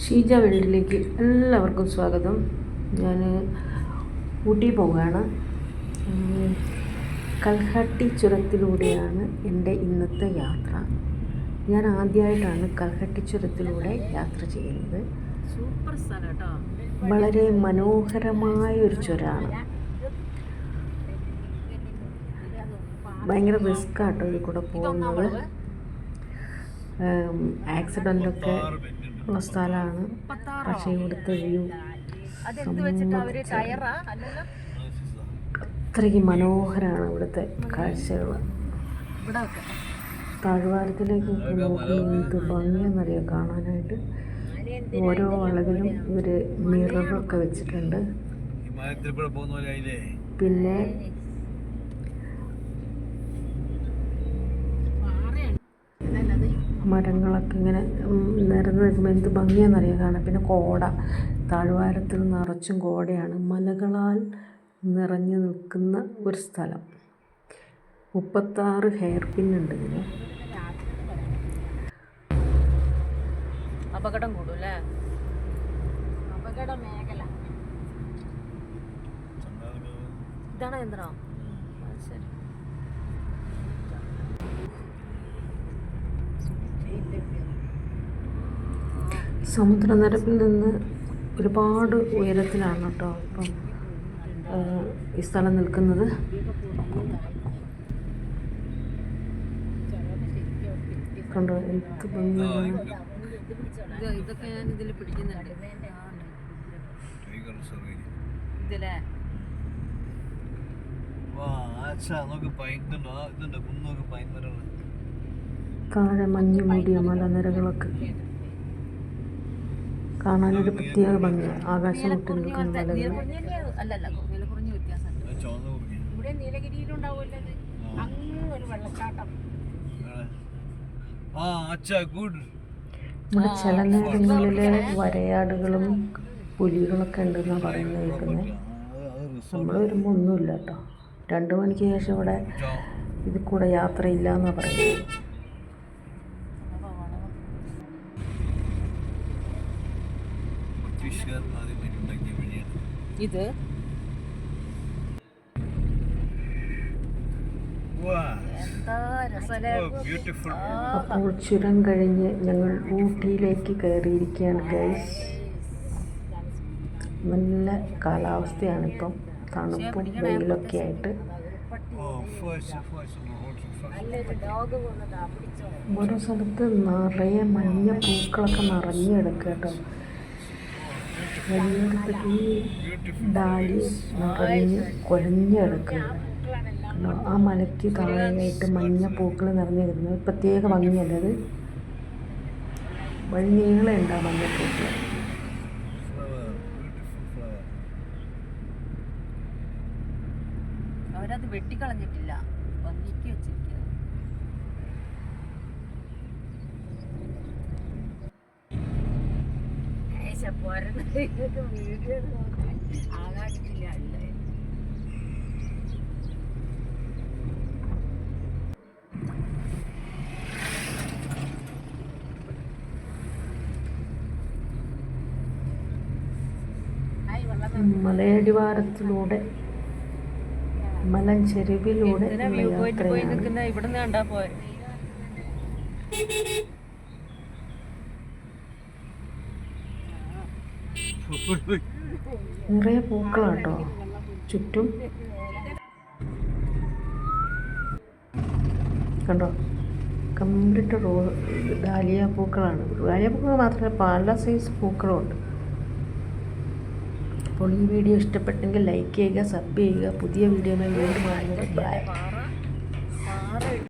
ഷീജ വേൾഡിലേക്ക് എല്ലാവർക്കും സ്വാഗതം. ഞാൻ ഊട്ടി പോവുകയാണ്. കൽഹട്ടി ചുരത്തിലൂടെയാണ് എന്റെ ഇന്നത്തെ യാത്ര. ഞാൻ ആദ്യമായിട്ടാണ് കൽഹട്ടി ചുരത്തിലൂടെ യാത്ര ചെയ്യുന്നത്. സൂപ്പർ സ്ഥലം വളരെ മനോഹരമായ ഒരു ചുരമാണ്. ഭയങ്കര റിസ്ക്കാട്ടോ ഇതിൽ കൂടെ പോകുന്നത്. ആക്സിഡന്റൊക്കെ ഉള്ള സ്ഥലമാണ്. പക്ഷേ ഇവിടുത്തെ വ്യൂ അതെന്ത് വെച്ചിട്ട് അവർ ടയറാ? അല്ലല്ലോ. അത്രയ്ക്ക് മനോഹരമാണ് ഇവിടുത്തെ കാഴ്ചകൾ താഴ്വാരത്തിലേക്ക് നോക്കുമ്പോൾ എന്ത് ഭംഗിയെന്നറിയാം കാണാനായിട്ട്? ഓരോ അളവിലും ഇവർ മിററൊക്കെ വെച്ചിട്ടുണ്ട്. വിമാനത്തിൽ പോകുന്ന പോലെ ആയില്ലേ? പിന്നെ മരങ്ങളൊക്കെ ഇങ്ങനെ നിരന്ന് നിൽക്കുമ്പോൾ എന്ത് ഭംഗിയാണെന്നറിയാം കാണാൻ? പിന്നെ കോട. താഴ്വാരത്തിൽ നിറച്ചും കോടയാണ്. മലകളാൽ നിറഞ്ഞു നിൽക്കുന്ന ഒരു സ്ഥലം. മുപ്പത്താറ് ഹെയർ പിൻ ഉണ്ട് ഇതിന് അപകടം കൂടും അല്ലേ അപകട മേഖല. ഇതാണ് യന്ത്രം. സമുദ്രനിരപ്പിൽ നിന്ന് ഒരുപാട് ഉയരത്തിലാണ് കേട്ടോ ഇപ്പം ഈ സ്ഥലം നിൽക്കുന്നത്. കണ്ടോ എന്ത് ഭംഗിയാണ് ഇത് ഇതൊക്കെ ഞാൻ ഇതിൽ പിടിക്കുന്നുണ്ട്. ടൈഗർ റിസർവ് ഇതിലെ. വാ ആച്ചാ നോക്ക് പൈൻ ഇതുണ്ട്? ആ ഇതുണ്ട് കുന്നോക്ക് പൈൻ മരമാണ് താഴെ മഞ്ഞ് മൂടിയ മലനിരകളൊക്കെ. കാണാനൊരു പ്രത്യേക ഭംഗി ആകാശം മുട്ടി നിൽക്കുന്ന മലകൾ ഇവിടെ നീലഗിരിയിലുണ്ടാവുമല്ലോ അങ്ങ് ഒരു വെള്ളച്ചാട്ടം. ആ അച്ഛാ ഗുഡ്. ഇവിടെ ചില നേരങ്ങളിലെ വരയാടുകളും പുലികളൊക്കെ ഉണ്ടെന്നാണ് പറയുന്നത് കേൾക്കുന്നത് നമ്മൾ വരുമ്പോൾ ഒന്നുമില്ല കേട്ടോ. രണ്ട് മണിക്ക് ശേഷം ഇവിടെ ഇതിൽ കൂടെ യാത്രയില്ല എന്നാണ് പറയുന്നത് ഇത്? വാ. ബ്യൂട്ടിഫുൾ അപ്പോൾ ചുരം കഴിഞ്ഞ് ഞങ്ങൾ ഊട്ടിയിലേക്ക് കയറിയിരിക്കുകയാണ് ഗൈസ് നല്ല കാലാവസ്ഥയാണിപ്പം തണുപ്പും വെയിലൊക്കെ ആയിട്ട്. ഓരോ സ്ഥലത്ത് നിറയെ മഞ്ഞ പൂക്കളൊക്കെ നിറഞ്ഞെടുക്കുക കേട്ടോ. ഡാലി നിറഞ്ഞ് കുഴഞ്ഞ് കിടക്കുകയാണ് ആ മലയ്ക്ക് താഴെയായിട്ട് മഞ്ഞ പൂക്കൾ നിറഞ്ഞു കിടക്കുന്നത് പ്രത്യേക ഭംഗിയല്ലത് വഴി നീളെ ഉണ്ട് ആ മഞ്ഞ പൂക്കൾ വെട്ടിക്കളഞ്ഞിട്ടില്ല. ഭംഗിക്ക് ഫ്ലവർ ആകാശത്തില്ല അല്ലേ മലയടിവാരത്തിലൂടെ മലഞ്ചെരുവിലൂടെ യാത്രയാണ്. ഇവിടെ നിന്ന് കണ്ടാ പോരെ. നിറയെ പൂക്കളാട്ടോ. ചുറ്റും. കണ്ടോ? കംപ്ലീറ്റ് റോ ഡാലിയ പൂക്കളാണ്. ഡാലിയ പൂക്കൾ മാത്രമല്ല പല സൈസ് പൂക്കളും ഉണ്ട് അപ്പോൾ ഈ വീഡിയോ ഇഷ്ടപ്പെട്ടെങ്കിൽ ലൈക്ക് ചെയ്യുക സബ് ചെയ്യുക. പുതിയ വീഡിയോ വീണ്ടും കാണുന്നത് ബൈ